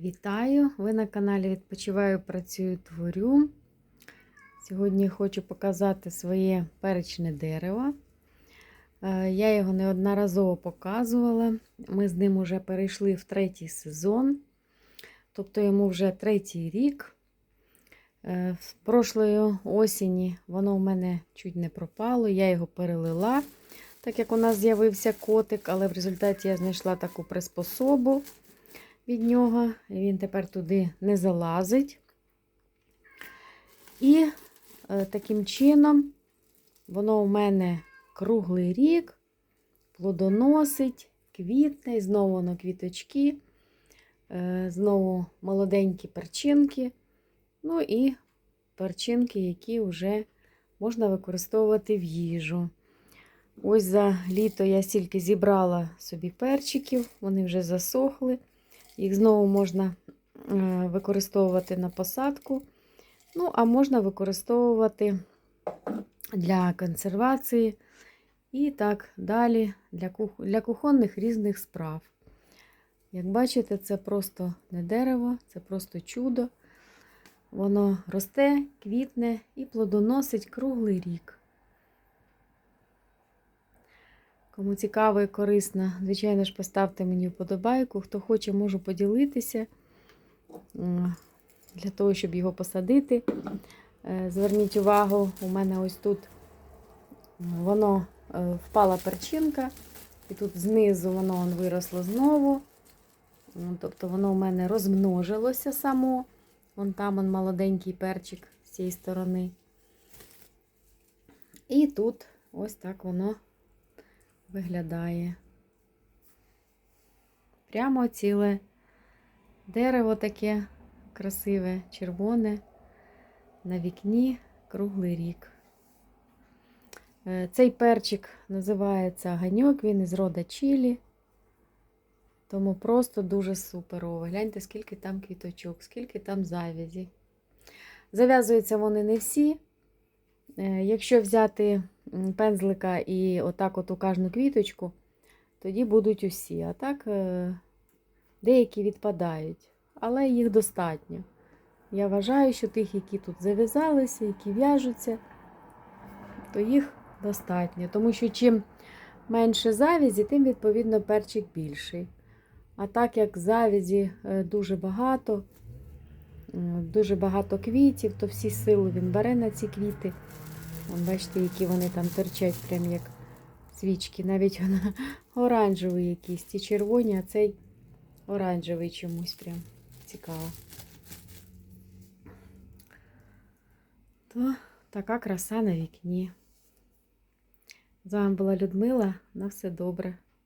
Вітаю! Ви на каналі Відпочиваю, працюю, творю. Сьогодні хочу показати своє перечне дерево. Е, Я його неодноразово показувала. Ми з ним вже перейшли в третій сезон, тобто йому вже третій рік. Е, З прошлої осені воно в мене чуть не пропало, я його перелила, так як у нас з'явився котик, але в результаті я знайшла таку приспособу від нього. Він тепер туди не залазить. І е, таким чином воно у мене круглий рік, плодоносить, квітне, і знову воно квіточки, е, знову молоденькі перчинки. Ну і перчинки, які вже можна використовувати в їжу. Ось за літо я стільки зібрала собі перчиків, вони вже засохли. Їх знову можна е, використовувати на посадку. Ну, а можна використовувати для консервації і так далі для, для кухонних різних справ. Як бачите, це просто не дерево, це просто чудо. Воно росте, квітне і плодоносить круглий рік. Кому цікаво і корисно, звичайно ж, поставте мені вподобайку. Хто хоче, можу поділитися для того, щоб його посадити. Е, Зверніть увагу, у мене ось тут воно е, впала перчинка, і тут знизу воно виросло знову. Тобто воно у мене розмножилося само. Вон там он молоденький перчик з цієї сторони. І тут ось так воно виглядає. Прямо ціле дерево таке красиве, червоне, на вікні круглий рік. Цей перчик називається ганьок, він із рода чилі. Тому просто дуже суперово. Гляньте, скільки там квіточок, скільки там завязі. Зав'язуються вони не всі. Якщо взяти пензлика і отак от у кожну квіточку, тоді будуть усі. А так деякі відпадають, але їх достатньо. Я вважаю, що тих, які тут зав'язалися, які в'яжуться, то їх достатньо. Тому що чим менше завязі, тим, відповідно, перчик більший. А так як завязі дуже багато, дуже багато квітів, то всі сили він бере на ці квіти. Вон, бачите, які вони там торчать, прям як свічки. Навіть вона оранжевий якийсь. Ці червоні, а цей оранжевий чомусь прям цікаво. То така краса на вікні. З вами була Людмила. На все добре.